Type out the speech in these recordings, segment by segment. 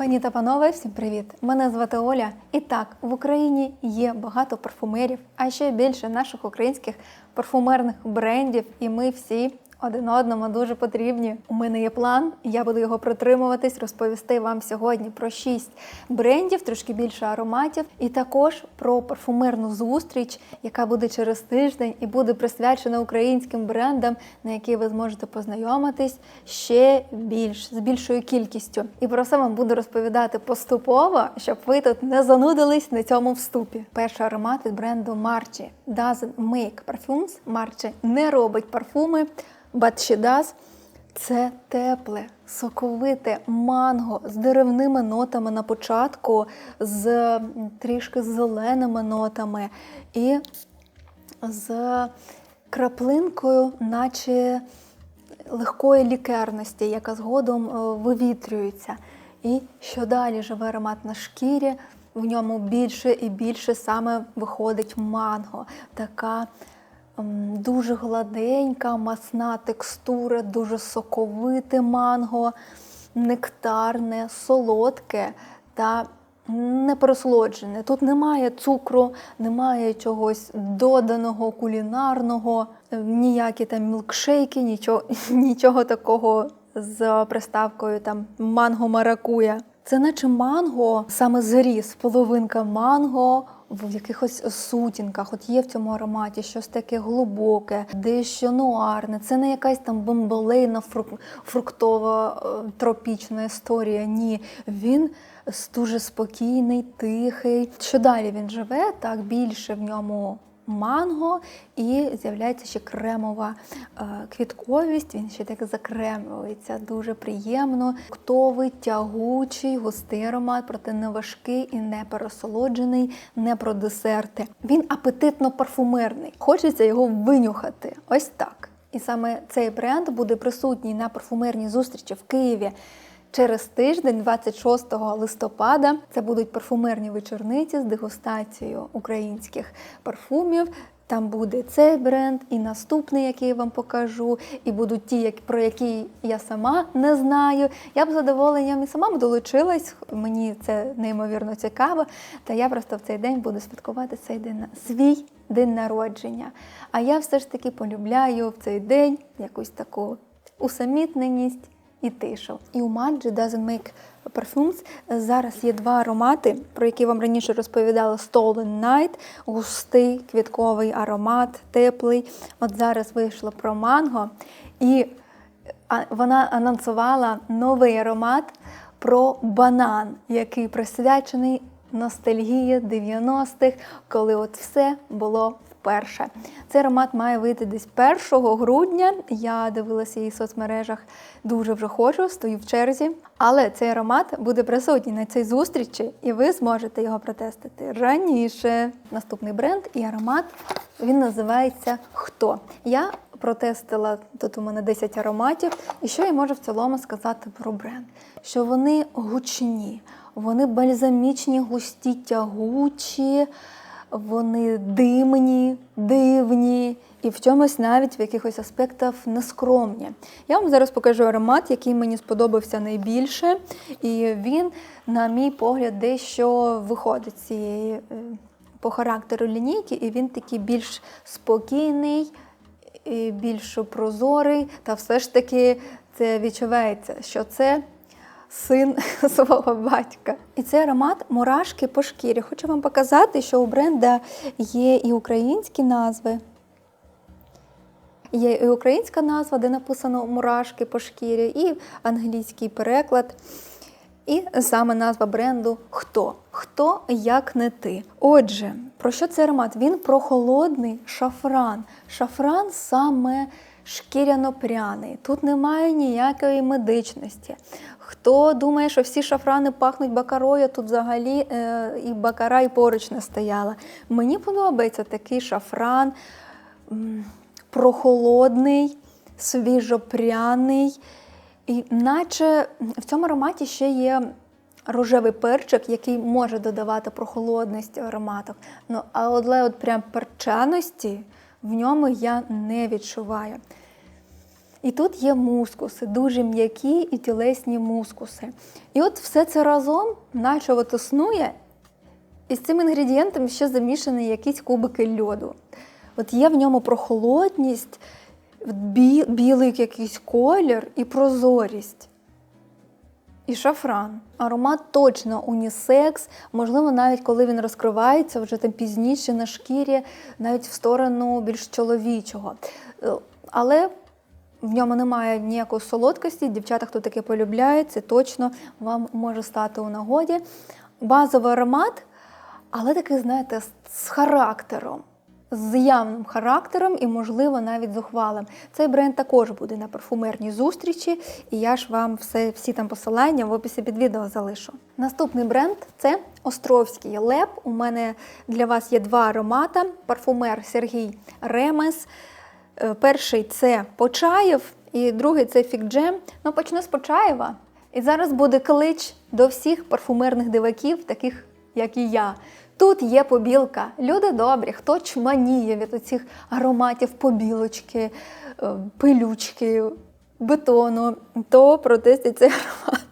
Пані та панове, всім привіт! Мене звати Оля. І так, в Україні є багато парфумерів, а ще більше наших українських парфумерних брендів, і ми всі один одному дуже потрібні. У мене є план, я буду його притримуватись, розповісти вам сьогодні про шість брендів, трошки більше ароматів, і також про парфумерну зустріч, яка буде через тиждень і буде присвячена українським брендам, на які ви зможете познайомитись ще більш з більшою кількістю. І про це вам буду розповідати поступово, щоб ви тут не занудились на цьому вступі. Перший аромат від бренду Marchi Doesn't Make Perfumes. Marchi не робить парфуми. Does – це тепле, соковите манго з деревними нотами на початку, з трішки зеленими нотами і з краплинкою, наче легкої лікерності, яка згодом е, вивітрюється. І що далі живе аромат на шкірі, в ньому більше і більше саме виходить манго. Така дуже гладенька, масна текстура, дуже соковите манго, нектарне, солодке та не пересолоджене. Тут немає цукру, немає чогось доданого, кулінарного, е, ніякі там мілкшейки, нічого, нічого такого з приставкою там манго-маракуя. Це наче манго, саме зріз, половинка манго в якихось сутінках. От є в цьому ароматі щось таке глибоке, дещо нуарне. Це не якась там бомбалейна фрук- фруктова е, тропічна історія. Ні, він дуже спокійний, тихий. Що далі він живе, так більше в ньому манго, і з'являється ще кремова е, квітковість. Він ще так закремлюється, дуже приємно. Фруктовий, тягучий, густий аромат, проте не важкий і не пересолоджений, не про десерти. Він апетитно парфумерний. Хочеться його винюхати. Ось так. І саме цей бренд буде присутній на парфумерній зустрічі в Києві. Через тиждень, 26 листопада, це будуть парфумерні вечорниці з дегустацією українських парфумів. Там буде цей бренд і наступний, який я вам покажу, і будуть ті, про які я сама не знаю. Я б задоволенням і сама б долучилась. Мені це неймовірно цікаво. Та я просто в цей день буду святкувати цей день свій день народження. А я все ж таки полюбляю в цей день якусь таку усамітненість і тишу. І у Manji Doesn't Make Perfumes зараз є два аромати, про які вам раніше розповідала Stolen Night, густий квітковий аромат, теплий. От зараз вийшло про манго, і вона анонсувала новий аромат про банан, який присвячений ностальгії 90-х, коли от все було вперше. Цей аромат має вийти десь 1 грудня. Я дивилася її в соцмережах, дуже вже хочу, стою в черзі. Але цей аромат буде присутній на цій зустрічі, і ви зможете його протестити раніше. Наступний бренд і аромат він називається Хто. Я протестила тут у мене 10 ароматів. І що я можу в цілому сказати про бренд? Що вони гучні, вони бальзамічні, густі, тягучі, вони димні, дивні. І в чомусь навіть в якихось аспектах нескромні. Я вам зараз покажу аромат, який мені сподобався найбільше. І він, на мій погляд, дещо виходить з цієї е, по характеру лінійки, і він такий більш спокійний, більш прозорий, та все ж таки це відчувається, що це син свого батька. І цей аромат мурашки по шкірі. Хочу вам показати, що у бренда є і українські назви. Є і українська назва, де написано мурашки по шкірі, і англійський переклад. І саме назва бренду Хто? Хто як не ти. Отже, про що цей аромат? Він про холодний шафран. Шафран саме шкіряно-пряний. Тут немає ніякої медичності. Хто думає, що всі шафрани пахнуть бакарою, тут взагалі е, і бакара, і поруч не стояла. Мені подобається такий шафран м, прохолодний, свіжопряний. І наче в цьому ароматі ще є рожевий перчик, який може додавати прохолодність аромату. Ну, але от прям перчаності в ньому я не відчуваю. І тут є мускуси, дуже м'які і тілесні мускуси. І от все це разом, наче от існує, і з цим інгредієнтом ще замішані якісь кубики льоду. От є в ньому прохолодність, білий якийсь колір і прозорість. І шафран. Аромат точно унісекс, можливо, навіть коли він розкривається вже там пізніше на шкірі, навіть в сторону більш чоловічого. Е, Але в ньому немає ніякої солодкості. Дівчата, хто таке полюбляє, це точно вам може стати у нагоді. Базовий аромат, але такий, знаєте, з- з характером. З явним характером і, можливо, навіть зухвалим. Цей бренд також буде на парфумерній зустрічі, і я ж вам все, всі там посилання в описі під відео залишу. Наступний бренд це Островський Леп. У мене для вас є два аромата: парфумер Сергій Ремес. Е, Перший це Почаєв, і другий це Фікджем. Ну, почну з Почаєва. І зараз буде клич до всіх парфумерних диваків, таких як і я. Тут є побілка. Люди добрі, хто чманіє від оцих ароматів побілочки, е, пилючки, бетону, то протестить цей аромат.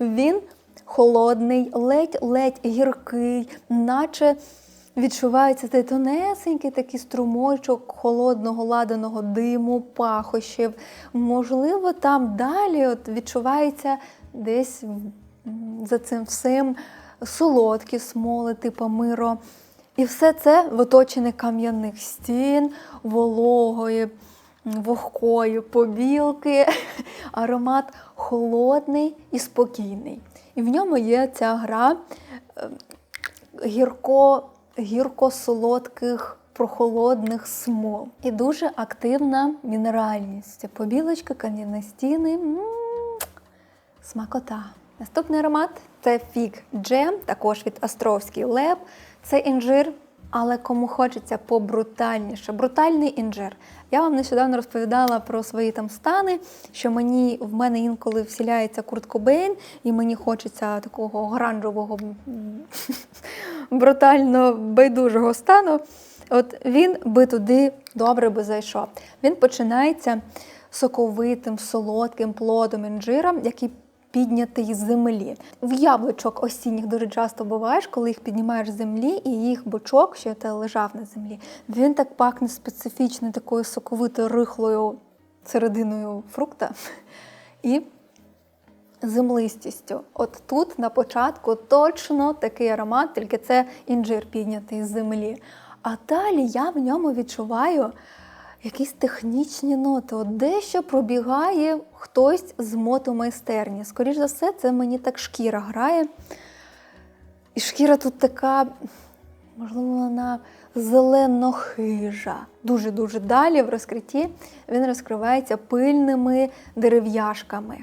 Він холодний, ледь-ледь гіркий, наче відчувається цей тонесенький такий струмочок холодного ладаного диму, пахощів. Можливо, там далі от відчувається десь за цим всім солодкі смоли, типу миро. І все це в оточенні кам'яних стін, вологої, м, вогкої побілки, аромат холодний і спокійний. І в ньому є ця гра е, гірко, гірко-солодких прохолодних смол. І дуже активна мінеральність. Побілочка, кам'яні стіни. м, Смакота. Наступний аромат це фіг джем, також від Островський леп. Це інжир, але кому хочеться побрутальніше. Брутальний інжир. Я вам нещодавно розповідала про свої там стани, що мені в мене інколи всіляється Курт Кобейн, і мені хочеться такого оранжевого брутально байдужого стану. От він би туди добре би зайшов. Він починається соковитим, солодким плодом інжира, який піднятий з землі. В яблучок осінніх дуже часто буваєш, коли їх піднімаєш з землі, і їх бочок, що те лежав на землі, він так пахне специфічно такою соковитою рихлою серединою фрукта. І землистістю. От тут на початку точно такий аромат, тільки це інжир піднятий з землі. А далі я в ньому відчуваю якісь технічні ноти. От дещо пробігає хтось з мотомайстерні. Скоріше за все, це мені так шкіра грає. І шкіра тут така, можливо, вона зелено-хижа. Дуже-дуже далі в розкритті він розкривається пильними дерев'яшками.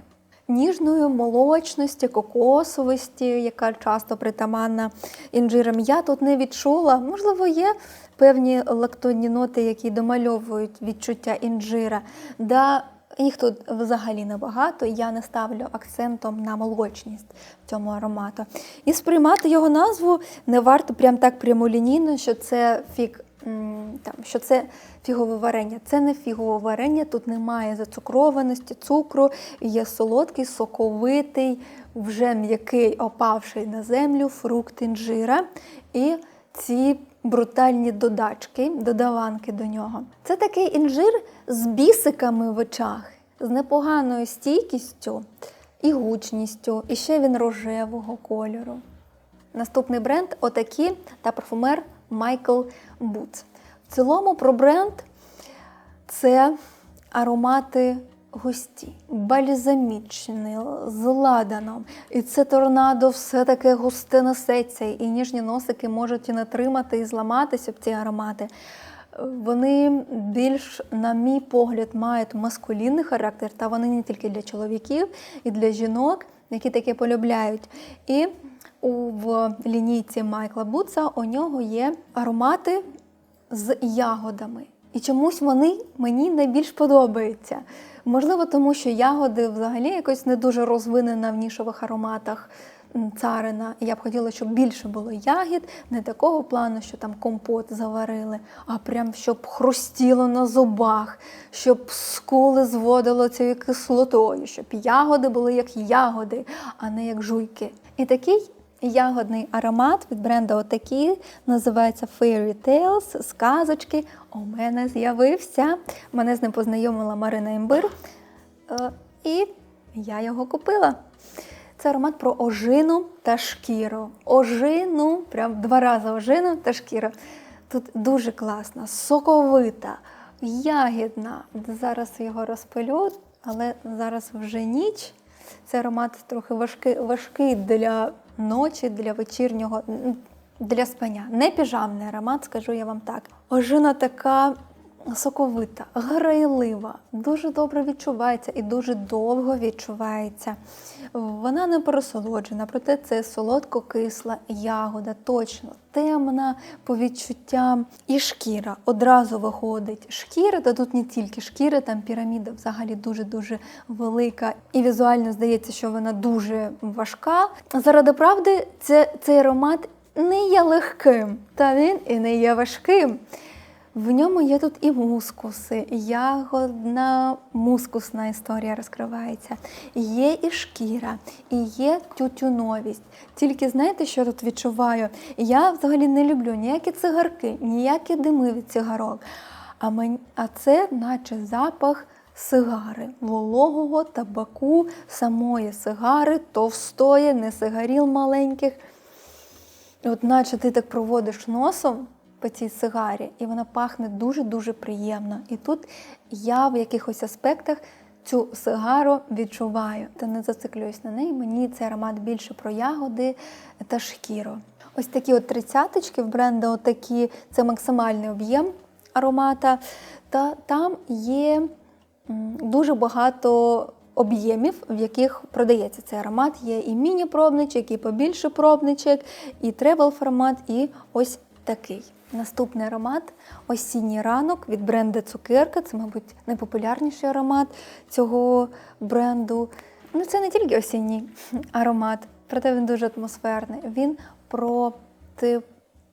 Ніжної молочності, кокосовості, яка часто притаманна інжирам, я тут не відчула. Можливо, є певні лактонні ноти, які домальовують відчуття інжира. Да, їх тут взагалі небагато, я не ставлю акцентом на молочність цьому аромату. І сприймати його назву не варто прям так прямолінійно, що це фік. Там, що це фігове варення. Це не фігове варення, тут немає зацукрованості, цукру, є солодкий, соковитий, вже м'який, опавший на землю фрукт інжира і ці брутальні додачки, додаванки до нього. Це такий інжир з бісиками в очах, з непоганою стійкістю і гучністю, і ще він рожевого кольору. Наступний бренд отакі та парфумер Michael Boots. В цілому про бренд це аромати густі, бальзамічні, з ладаном. І це торнадо все таке густе несеться, і ніжні носики можуть і не тримати, і зламатися об ці аромати. Вони більш, на мій погляд, мають маскулінний характер, та вони не тільки для чоловіків, і для жінок, які таке полюбляють. І в лінійці Майкла Бутса у нього є аромати з ягодами. І чомусь вони мені найбільш подобаються. Можливо, тому що ягоди взагалі якось не дуже розвинена в нішових ароматах. царина. Я б хотіла, щоб більше було ягід, не такого плану, що там компот заварили, а прям щоб хрустіло на зубах, щоб скули зводило цією кислотою, щоб ягоди були як ягоди, а не як жуйки. І такий ягодний аромат від бренду Отакі називається Fairy Tales, сказочки. У мене з'явився. Мене з ним познайомила Марина Імбир. Е, І я його купила. Це аромат про ожину та шкіру. Ожину, прям два рази ожину та шкіру. Тут дуже класна, соковита, ягідна. Зараз його розпилю, але зараз вже ніч. Це аромат трохи важкий, важкий для ночі, для вечірнього, для спання. Не піжамний аромат, скажу я вам так. Ожина така соковита, грайлива, дуже добре відчувається і дуже довго відчувається. Вона не пересолоджена, проте це солодко-кисла ягода, точно темна по відчуттям. І шкіра одразу виходить. Шкіра, та тут не тільки шкіра, там піраміда взагалі дуже-дуже велика. І візуально здається, що вона дуже важка. Заради правди, це, цей аромат не є легким, та він і не є важким. В ньому є тут і мускуси, ягодна мускусна історія розкривається. Є і шкіра, і є тютюновість. Тільки знаєте, що тут відчуваю? Я взагалі не люблю ніякі цигарки, ніякі дими від цигарок. А, мені, а це наче запах сигари, вологого табаку, самої сигари, товстої, не сигаріл маленьких. От наче ти так проводиш носом по цій сигарі, і вона пахне дуже-дуже приємно. І тут я в якихось аспектах цю сигару відчуваю. Та не зациклююсь на неї. Мені цей аромат більше про ягоди та шкіру. Ось такі от тридцяточки в бренду отакі, це максимальний об'єм аромата. Та там є дуже багато об'ємів, в яких продається цей аромат. Є і міні-пробничок, і побільше пробничок, і тревел формат, і ось такий. Наступний аромат осінній ранок від бренду Цукерка. Це, мабуть, найпопулярніший аромат цього бренду. Ну, це не тільки осінній аромат, проте він дуже атмосферний. Він про тип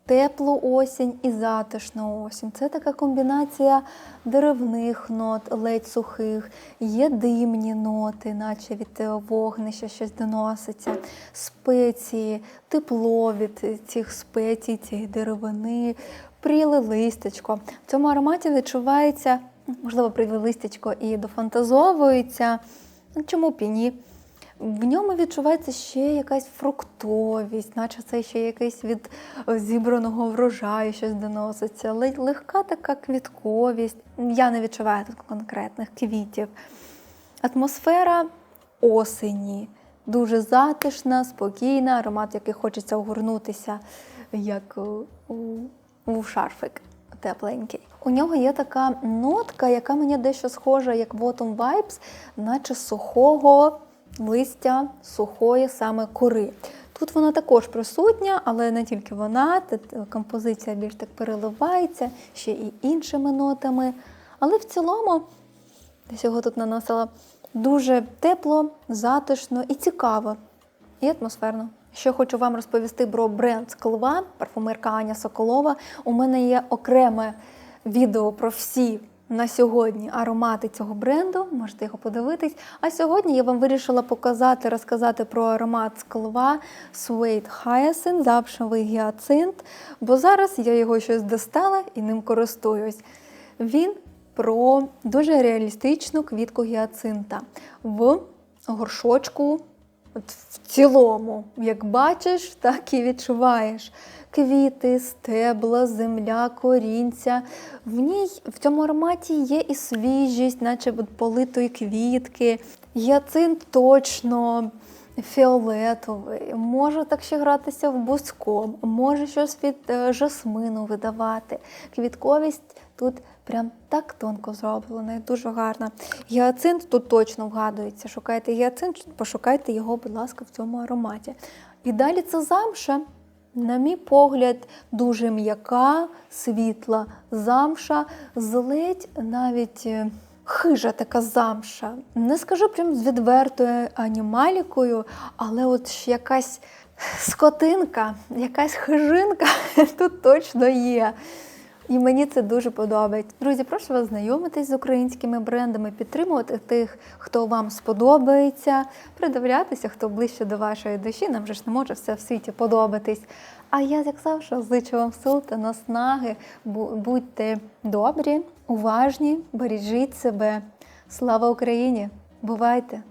теплу осінь і затишну осінь. Це така комбінація деревних нот, ледь сухих, є димні ноти, наче від вогнища щось доноситься, спеції, тепло від цих спецій, цієї деревини, пріле листечко. В цьому ароматі відчувається, можливо, пріле листечко і дофантазовується. Чому б і ні? В ньому відчувається ще якась фруктовість, наче це ще якийсь від зібраного врожаю щось доноситься. Легка така квітковість. Я не відчуваю тут конкретних квітів. Атмосфера осені. Дуже затишна, спокійна, аромат, який хочеться огорнутися, як у, шарфик тепленький. У нього є така нотка, яка мені дещо схожа, як Autumn Vibes, наче сухого листя сухої саме кори. Тут вона також присутня, але не тільки вона, композиція більш так переливається, ще і іншими нотами. Але в цілому, десь його тут наносила дуже тепло, затишно і цікаво, і атмосферно. Що хочу вам розповісти про бренд Склва, парфумерка Аня Соколова. У мене є окреме відео про всі на сьогодні аромати цього бренду, можете його подивитись. А сьогодні я вам вирішила показати, розказати про аромат Склва Suede Hyacinth, запшовий гіацинт, бо зараз я його щось достала і ним користуюсь. Він про дуже реалістичну квітку гіацинта в горшочку. От в цілому, як бачиш, так і відчуваєш. Квіти, стебла, земля, корінця. В ній в цьому ароматі є і свіжість, наче от политої квітки. Гіацинт точно фіолетовий, може так ще гратися в буском, може щось від е, жасмину видавати. Квітковість тут прям так тонко зроблена і дуже гарна. Гіацинт тут точно вгадується. Шукайте гіацинт, пошукайте його, будь ласка, в цьому ароматі. І далі це замша. На мій погляд, дуже м'яка, світла замша, з ледь навіть е, хижа така замша. Не скажу прям з відвертою анімалікою, але от якась скотинка, якась хижинка тут точно є. І мені це дуже подобається. Друзі, прошу вас знайомитись з українськими брендами, підтримувати тих, хто вам сподобається, придивлятися, хто ближче до вашої душі. Нам же ж не може все в світі подобатись. А я, як завжди, зичу вам сил та наснаги. Бу- Будьте добрі, уважні, бережіть себе. Слава Україні! Бувайте!